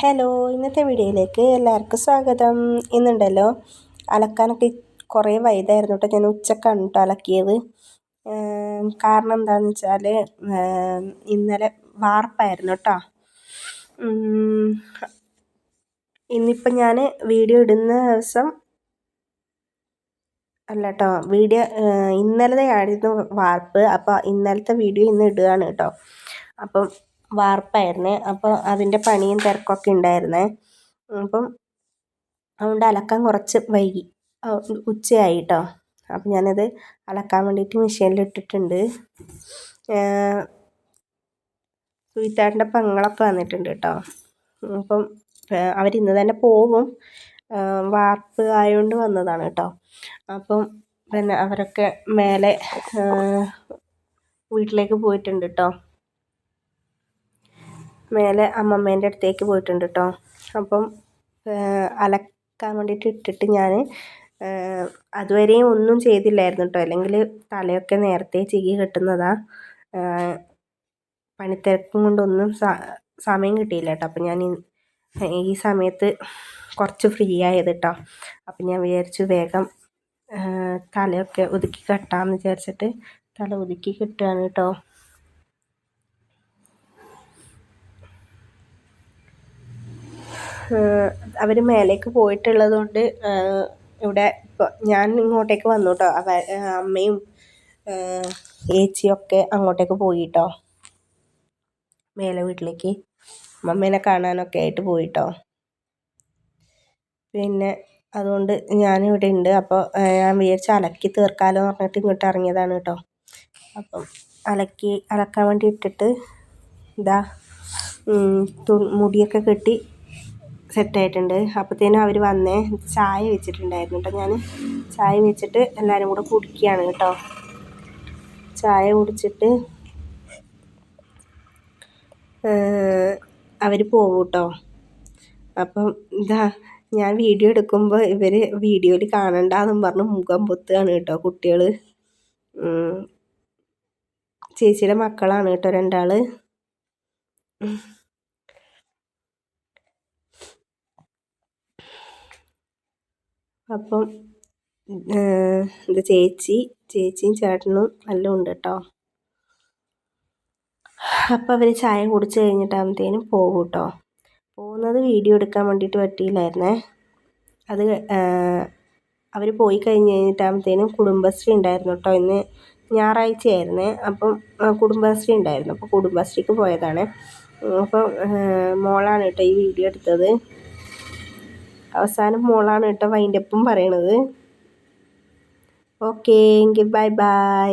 Hello ഇന്നത്തെ വീഡിയോയിലേക്ക് എല്ലാവർക്കും സ്വാഗതം. ഇന്നുണ്ടല്ലോ അലക്കാനൊക്കെ കുറേ വൈകിട്ടായിരുന്നു കേട്ടോ. ഞാൻ ഉച്ചക്കാണ് കേട്ടോ അലക്കിയത്. കാരണം എന്താണെന്ന് വെച്ചാൽ ഇന്നലെ വാർപ്പായിരുന്നു കേട്ടോ. ഇന്നിപ്പം ഞാൻ വീഡിയോ ഇടുന്ന ദിവസം അല്ല കേട്ടോ വീഡിയോ ഇന്നലത്തെ ആയിരുന്നു വാർപ്പ്. അപ്പോൾ ഇന്നലത്തെ വീഡിയോ ഇന്ന് ഇടുകയാണ് കേട്ടോ. അപ്പം വാർപ്പായിരുന്നേ. അപ്പോൾ അതിന്റെ പണിയും തിരക്കൊക്കെ ഉണ്ടായിരുന്നു. അപ്പം അതുകൊണ്ട് അലക്കാൻ കുറച്ച് വൈകി. ഉച്ചയായി കേട്ടോ അപ്പം ഞാനത് അലക്കാൻ വേണ്ടിയിട്ട് മെഷീനിൽ ഇട്ടിട്ടുണ്ട് സുയിത്താട്ടിന്റെ പെങ്ങളൊക്കെ വന്നിട്ടുണ്ട് കേട്ടോ. അപ്പം അവരിന്ന് തന്നെ പോവും വാർപ്പ് ആയതുകൊണ്ട് വന്നതാണ് കേട്ടോ. അപ്പം പിന്നെ അവരൊക്കെ മേലെ വീട്ടിലേക്ക് പോയിട്ടുണ്ട് കേട്ടോ. മേലെ അമ്മമ്മേന്റെ അടുത്തേക്ക് പോയിട്ടുണ്ട് കേട്ടോ അപ്പം അലക്കാൻ വേണ്ടിയിട്ട് ഇട്ടിട്ട് ഞാൻ അതുവരെയും ഒന്നും ചെയ്തില്ലായിരുന്നു കേട്ടോ അല്ലെങ്കിൽ തലയൊക്കെ നേരത്തെ ചികി കിട്ടുന്നതാണ് പണിത്തിരക്കും കൊണ്ടൊന്നും സമയം കിട്ടിയില്ല കേട്ടോ അപ്പം ഞാൻ ഈ സമയത്ത് കുറച്ച് ഫ്രീ ആയത് കേട്ടോ അപ്പം ഞാൻ വിചാരിച്ചു വേഗം തലയൊക്കെ ഒതുക്കി കെട്ടാമെന്ന് വിചാരിച്ചിട്ട് തല ഒതുക്കി കെട്ടുകയാണ് കേട്ടോ അവർ മേലേക്ക് പോയിട്ടുള്ളത് കൊണ്ട് ഇവിടെ ഇപ്പോൾ ഞാൻ ഇങ്ങോട്ടേക്ക് വന്നു കേട്ടോ അവ അമ്മയും ഏച്ചിയൊക്കെ അങ്ങോട്ടേക്ക് പോയി കേട്ടോ മേലെ വീട്ടിലേക്ക് അമ്മേനെ കാണാനൊക്കെ ആയിട്ട് പോയിട്ടോ പിന്നെ അതുകൊണ്ട് ഞാനിവിടെ ഉണ്ട് അപ്പോൾ ഞാൻ വിചാരിച്ച് അലക്കി തീർക്കാമല്ലോ എന്ന് പറഞ്ഞിട്ട് ഇങ്ങോട്ട് ഇറങ്ങിയതാണ് കേട്ടോ അപ്പം അലക്കി അലക്കാൻ വേണ്ടി ഇട്ടിട്ട് ഇതാ മുടിയൊക്കെ കെട്ടി സെറ്റായിട്ടുണ്ട്. അപ്പോഴത്തേനും അവർ വന്നേ ചായ വെച്ചിട്ടുണ്ടായിരുന്നു കേട്ടോ ഞാൻ ചായ വെച്ചിട്ട് എല്ലാവരും കൂടെ കുടിക്കുകയാണ് കേട്ടോ ചായ കുടിച്ചിട്ട് അവർ പോകും കേട്ടോ അപ്പം ഇതാ ഞാൻ വീഡിയോ എടുക്കുമ്പോൾ ഇവർ വീഡിയോയിൽ കാണണ്ടെന്നും പറഞ്ഞ് മുഖം പൊത്തുകയാണ് കേട്ടോ കുട്ടികൾ ചേച്ചിയുടെ മക്കളാണ് കേട്ടോ രണ്ടാൾ അപ്പം ഇത് ചേച്ചി ചേച്ചിയും ചേട്ടനും എല്ലാം ഉണ്ട് കേട്ടോ അപ്പം അവർ ചായ കുടിച്ച് കഴിഞ്ഞിട്ടാകുമ്പത്തേനും പോകും കേട്ടോ പോകുന്നത് വീഡിയോ എടുക്കാൻ വേണ്ടിയിട്ട് പറ്റിയില്ലായിരുന്നേ. അത് അവർ പോയി കഴിഞ്ഞ് കഴിഞ്ഞിട്ടാകുമ്പത്തേനും കുടുംബശ്രീ ഉണ്ടായിരുന്നു കേട്ടോ ഇന്ന് ഞായറാഴ്ചയായിരുന്നേ. അപ്പം കുടുംബശ്രീ ഉണ്ടായിരുന്നു. അപ്പോൾ കുടുംബശ്രീക്ക് പോയതാണ്. അപ്പം മോളാണ് കേട്ടോ ഈ വീഡിയോ എടുത്തത്. അവസാനം മോളാണ് കേട്ടോ വൈൻഡപ്പും പറയണത്. ഓക്കേ എങ്കിൽ ബൈ ബൈ